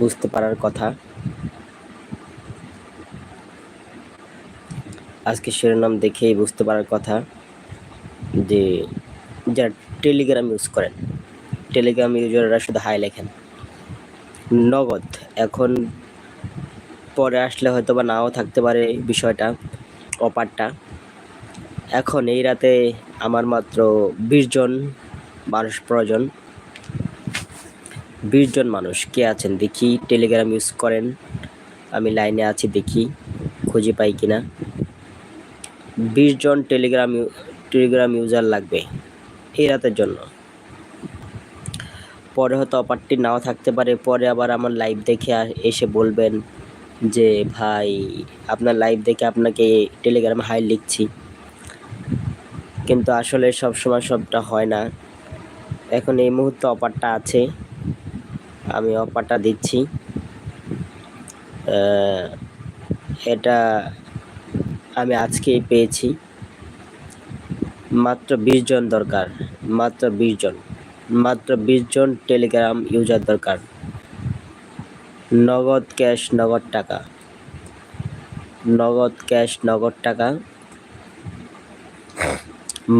বুঝতে পারার কথা। আজকে শিরোনাম দেখেই বুঝতে পারার কথা যে, যারা টেলিগ্রাম ইউজ করেন টেলিগ্রাম ইউজাররা শুধু হাই লেখেন। নগদ, এখন পরে আসলে হয়তো বা নাও থাকতে পারে বিষয়টা অপারটা এখন এই রাতে আমার মাত্র বিশ জন মানুষ প্রয়োজন। বিশ জন মানুষ। কে আছেন? দেখি। টেলিগ্রাম ইউজ করেন। আমি লাইনে আছি, দেখি। খুঁজে পাই কিনা। বিশ জন টেলিগ্রাম টেলিগ্রাম ইউজার লাগবে এই রাতের জন্য। পরে হয়তো অপারটি নাও থাকতে পারে। পরে আবার আমার লাইভ দেখে এসে বলবেন যে, ভাই, আপনার লাইভ দেখে আপনাকে টেলিগ্রামে হাই লিখছি। কিন্তু আসলে সব সময় সবটা হয় না। এখন এই মুহূর্তে অফারটা আছে। আমি অফারটা দিচ্ছি। এটা আমি আজকেই পেয়েছি। মাত্র বিশ জন দরকার, মাত্র বিশ জন, মাত্র বিশ জন টেলিগ্রাম ইউজার দরকার। নগদ ক্যাশ, নগদ টাকা। নগদ ক্যাশ, নগদ টাকা।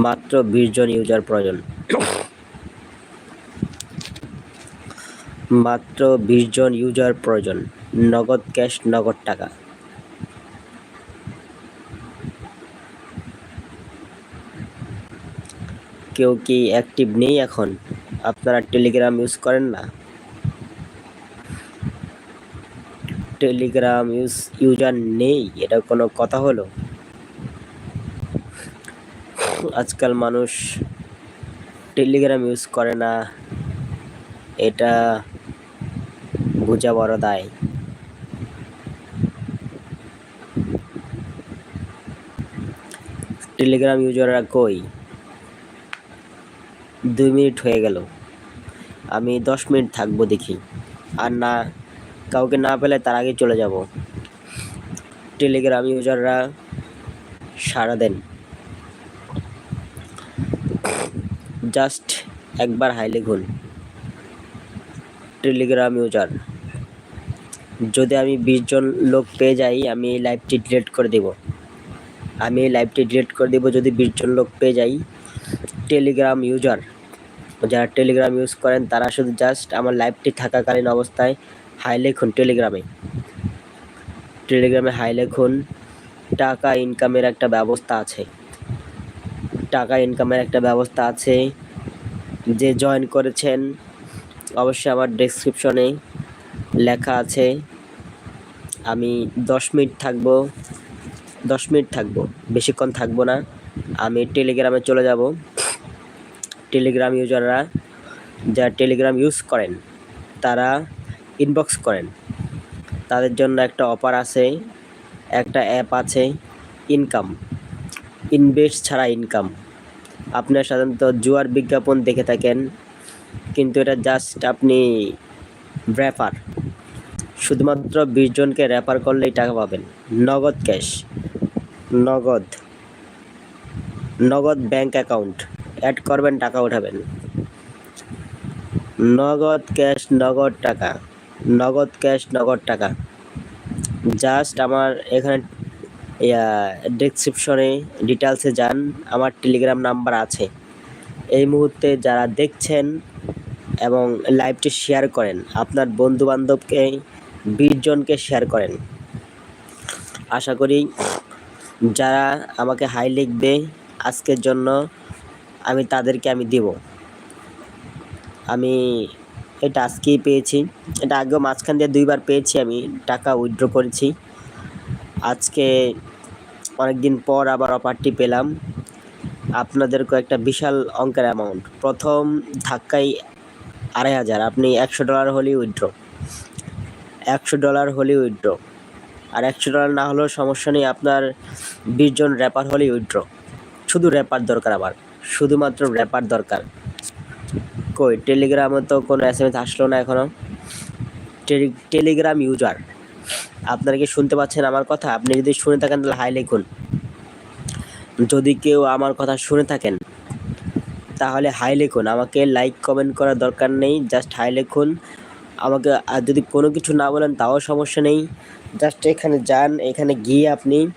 মাত্র বিশ জন ইউজার প্রয়োজন। মাত্র বিশ জন ইউজার প্রয়োজন। নগদ ক্যাশ, নগদ টাকা। কেউ কি অ্যাক্টিভ নেই এখন? আপনারা টেলিগ্রাম ইউজ করেন না? টেলিগ্রাম ইউজ, ইউজার নেই? এটা কোনো কথা হলো? আজকাল মানুষ টেলিগ্রাম ইউজ করে না। এটা বোঝা বড় দায়। টেলিগ্রাম ইউজাররা কই? দুই মিনিট হয়ে গেল। আমি দশ মিনিট থাকব দেখি। আর না, কাউকে না পেলে তার আগে চলে যাব। টেলিগ্রাম ইউজাররা সাড়া দেন। জাস্ট একবার হাই লিখুন টেলিগ্রাম ইউজার যদি আমি বিশ জন লোক পেয়ে যাই, আমি এই লাইভটি ডিলিট করে দেব। আমি এই লাইভটি ডিলিট করে দেব যদি বিশ জন লোক পেয়ে যাই। টেলিগ্রাম ইউজার যারা টেলিগ্রাম ইউজ করেন, তারা শুধু জাস্ট আমার লাইভটি থাকাকালীন অবস্থায় হাই লিখুন টেলিগ্রামে টেলিগ্রামে হাই লিখুন, টাকা ইনকামের একটা ব্যবস্থা আছে। টাকা ইনকামের একটা ব্যবস্থা আছে। যে জয়েন করেছেন, অবশ্যই আমার ডেসক্রিপশনে লেখা আছে। আমি দশ মিনিট থাকব, দশ মিনিট থাকব, বেশিক্ষণ থাকব না। আমি টেলিগ্রামে চলে যাব। টেলিগ্রাম ইউজাররা যারা টেলিগ্রাম ইউজ করেন, তারা ইনবক্স করেন। তাদের জন্য একটা অফার আছে, একটা অ্যাপ আছে ইনকাম ইনভেস্ট ছাড়া ইনকাম আপনার সাধারণত জুয়ার বিজ্ঞাপন দেখে থাকেন, কিন্তু এটা জাস্ট আপনি র্যাপার শুধুমাত্র বিশ জনকে র্যাপার করলেই টাকা পাবেন। নগদ ক্যাশ নগদ নগদ ব্যাংক অ্যাকাউন্ট অ্যাড করবেন, টাকা উঠাবেন। নগদ ক্যাশ নগদ টাকা, নগদ ক্যাশ নগদ টাকা। জাস্ট আমার এখানে ডেসক্রিপশনে ডিটেলসে যান। আমার টেলিগ্রাম নাম্বার আছে। এই মুহূর্তে যারা দেখছেন এবং লাইভটি শেয়ার করেন, আপনার বন্ধু বান্ধবকে বিশ জনকে শেয়ার করেন। আশা করি যারা আমাকে হাই লিখবে, আজকের জন্য আমি তাদেরকে আমি দেব। আমি এটা আজকেই পেয়েছি। এটা আগেও মাঝখান দিয়ে দুইবার পেয়েছি, আমি টাকা উইথড্র করেছি। আজকে অনেক দিন পর আবার অফারটি পেলাম। আপনাদেরকে একটা বিশাল অঙ্কের অ্যামাউন্ট প্রথম ধাক্কাই আড়াই হাজার, আপনি একশো ডলার হলেই উইথড্র একশো ডলার হলেই উইথড্র আর একশো ডলার না হলেও সমস্যা নেই, আপনার বিশ জন র্যাপার হলেই উইথড্র শুধু র্যাপার দরকার আমার, শুধুমাত্র র্যাপার দরকার। কই টেলিগ্রামে তো কোনো এস এম এস আসলো না এখনও টেলি- টেলিগ্রাম ইউজার আপনারা কি শুনতে পাচ্ছেন আমার কথা? আপনি যদি শুনে থাকেন তাহলে হাই লিখুন। যদি কেউ আমার কথা শুনে থাকেন, তাহলে হাই লিখুন। আমাকে লাইক কমেন্ট করার দরকার নেই জাস্ট হাই লিখুন। আমাকে, আর যদি কোনো কিছু না বলেন তাও সমস্যা নেই। জাস্ট এখানে যান, এখানে গিয়ে আপনি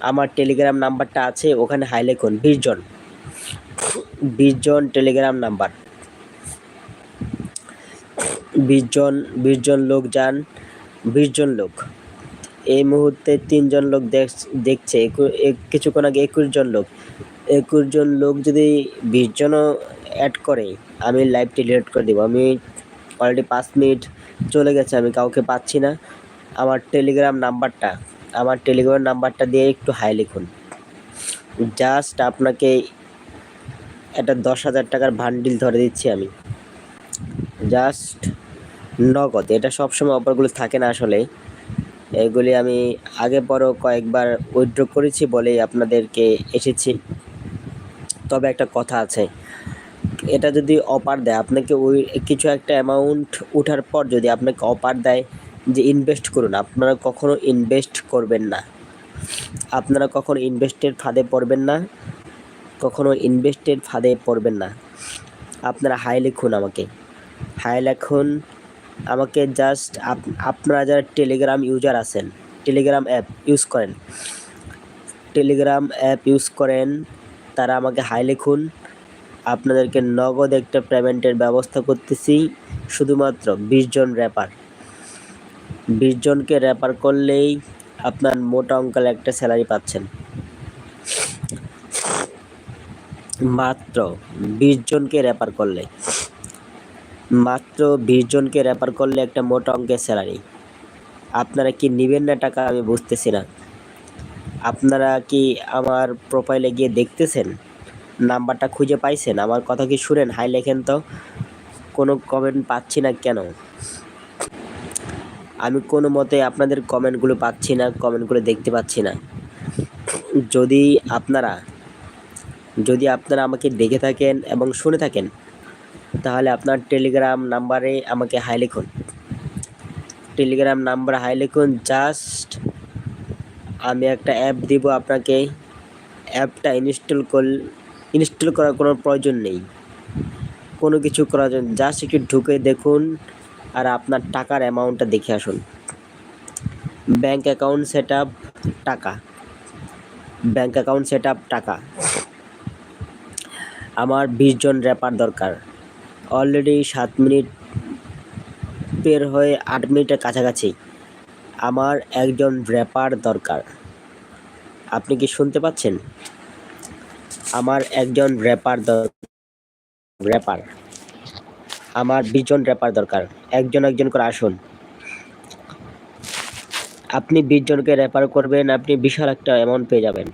আমার টেলিগ্রাম নাম্বারটা আছে, ওখানে হাই লিখুন বিশ জন। বিশ জন টেলিগ্রাম নাম্বার। বিশ জন বিশ জন লোক যান, বিশ জন লোক। এই মুহূর্তে তিনজন লোক দেখ- দেখছে কিছুক্ষণ আগে একুশ জন লোক। একুশ জন লোক যদি বিশ জনও অ্যাড করে, আমি লাইভটি ডিলিট করে দেবো। আমি অলরেডি পাঁচ মিনিট চলে গেছে, আমি কাউকে পাচ্ছি না। আমার টেলিগ্রাম নাম্বারটা, আমার টেলিগ্রাম নাম্বারটা দিয়ে একটু হাই লিখুন। জাস্ট আপনাকে একটা দশ হাজার টাকার ভান্ডিল ধরে দিচ্ছি আমি। জাস্ট নগদ, এটা সবসময় অফারগুলো থাকে না আসলে। এগুলি আমি আগে পরও কয়েকবার উইথড্র করেছি বলেই আপনাদেরকে এসেছি। তবে একটা কথা আছে এটা যদি অফার দেয়, আপনাকে ওই কিছু একটা অ্যামাউন্ট ওঠার পর যদি আপনাকে অফার দেয় যে ইনভেস্ট করুন, আপনারা কখনো ইনভেস্ট করবেন না। আপনারা কখনো ইনভেস্টের ফাঁদে পড়বেন না। কখনো ইনভেস্টের ফাঁদে পড়বেন না। আপনারা হাই লিখুন আমাকে। হাই লিখুন। আমাকে জাস্ট আপনারা যারা টেলিগ্রাম ইউজার আছেন টেলিগ্রাম অ্যাপ ইউজ করেন। টেলিগ্রাম অ্যাপ ইউজ করেন, তারা আমাকে হাই লিখুন। আপনাদেরকে নগদ একটা পেমেন্টের ব্যবস্থা করতেছি, শুধুমাত্র বিশ জন র্যাপার বিশ জনকে র্যাপার করলেই আপনার মোটা অঙ্কের একটা স্যালারি পাচ্ছেন। মাত্র বিশ জনকে র্যাপার করলে। মাত্র বিশ জনকে র্যাপার করলে একটা মোটা অঙ্কের স্যালারি আপনারা কি নেবেন না টাকা আমি বুঝতেছি না। আপনারা কি আমার প্রোফাইলে গিয়ে দেখতেছেন? নাম্বারটা খুঁজে পাইছেন? আমার কথা কি শুনেন? হাই লেখেন তো। কোনো কমেন্ট পাচ্ছি না কেন? আমি কোনো মতে আপনাদের কমেন্টগুলো পাচ্ছি না, কমেন্টগুলো দেখতে পাচ্ছি না। যদি আপনারা যদি আপনারা আমাকে দেখে থাকেন এবং শুনে থাকেন, তাহলে আপনার টেলিগ্রাম নাম্বারে আমাকে হাই লিখুন। টেলিগ্রাম নাম্বার হাই লিখুন। জাস্ট আমি একটা অ্যাপ দিব আপনাকে। অ্যাপটা ইনস্টল কর ইনস্টল করার কোনো প্রয়োজন নেই। কোনো কিছু করার জন্য জাস্ট একটু ঢুকে দেখুন আর আপনার টাকার অ্যামাউন্টটা দেখে আসুন। ব্যাঙ্ক অ্যাকাউন্ট সেট টাকা। ব্যাঙ্ক অ্যাকাউন্ট সেট টাকা। আমার বিশ জন র্যাপার দরকার। অলরেডি সাত মিনিট বের হয়ে আট মিনিটের কাছাকাছি আমার একজন র্যাপার দরকার। আপনি কি শুনতে পাচ্ছেন? আমার একজন র্যাপার র্যাপার আমার বিশজন র্যাপার দরকার। একজন একজন করে আসুন। আপনি বিশ জনকে র্যাপার করবেন, আপনি বিশাল একটা অ্যামাউন্ট পেয়ে যাবেন।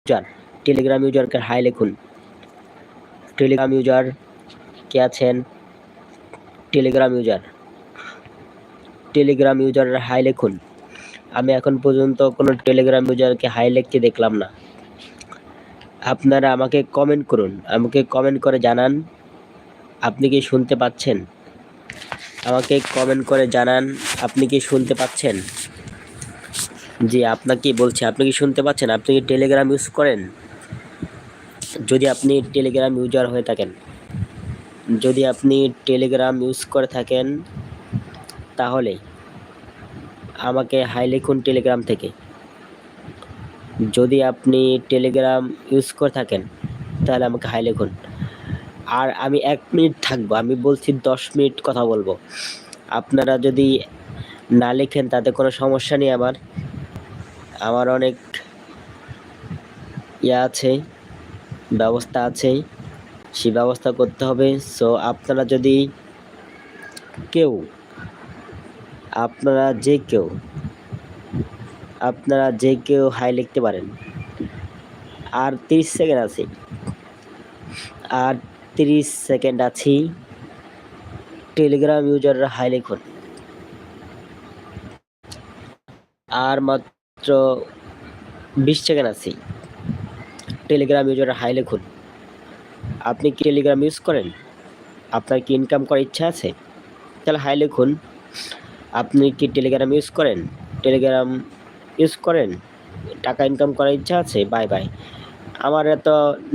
ইউজার টেলিগ্রাম ইউজারকে হাই লিখুন। টেলিগ্রাম ইউজার কে আছেন? টেলিগ্রাম ইউজার টেলিগ্রাম ইউজারের হাই লিখুন। আমি এখন পর্যন্ত কোনো টেলিগ্রাম ইউজারকে হাই লিখতে দেখলাম না। আপনারা আমাকে কমেন্ট করুন। আমাকে কমেন্ট করে জানান। আপনি কি শুনতে পাচ্ছেন? আমাকে কমেন্ট করে জানান। আপনি কি শুনতে পাচ্ছেন? জি আপনাকে বলছি? আপনি কি শুনতে পাচ্ছেন? আপনি কি টেলিগ্রাম ইউজ করেন? যদি আপনি টেলিগ্রাম ইউজার হয়ে থাকেন। যদি আপনি টেলিগ্রাম ইউজ করে থাকেন, তাহলে আমাকে হাই লিখুন টেলিগ্রাম থেকে। যদি আপনি টেলিগ্রাম ইউজ করে থাকেন, তাহলে আমাকে হাই লিখুন। আর আমি এক মিনিট থাকব, আমি বলছি দশ মিনিট কথা বলব। আপনারা যদি না লেখেন, তাতে কোনো সমস্যা নেই আমার। আমার অনেক ইয়ে আছে, ব্যবস্থা আছে, সেই ব্যবস্থা করতে হবে। সো আপনারা যদি কেউ আপনারা যে কেউ, আপনারা যে কেউ হাই লিখতে পারেন। আর তিরিশ সেকেন্ড আছে। আর তিরিশ সেকেন্ড আছি। টেলিগ্রাম ইউজাররা হাই লিখুন। আর মাত্র বিশ সেকেন্ড আছি। টেলিগ্রাম ইউজাররা হাই লিখুন। আপনি কি টেলিগ্রাম ইউজ করেন? আপনার কি ইনকাম করার ইচ্ছা আছে? তাহলে হাই লিখুন। আপনি কি টেলিগ্রাম ইউজ করেন? টেলিগ্রাম ইউজ করেন? টাকা ইনকাম করার ইচ্ছা আছে? বাই বাই আমার এত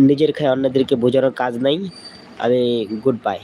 নিজের খায় অন্যদেরকে বোঝানোর কাজ নাই। আমি গুড বাই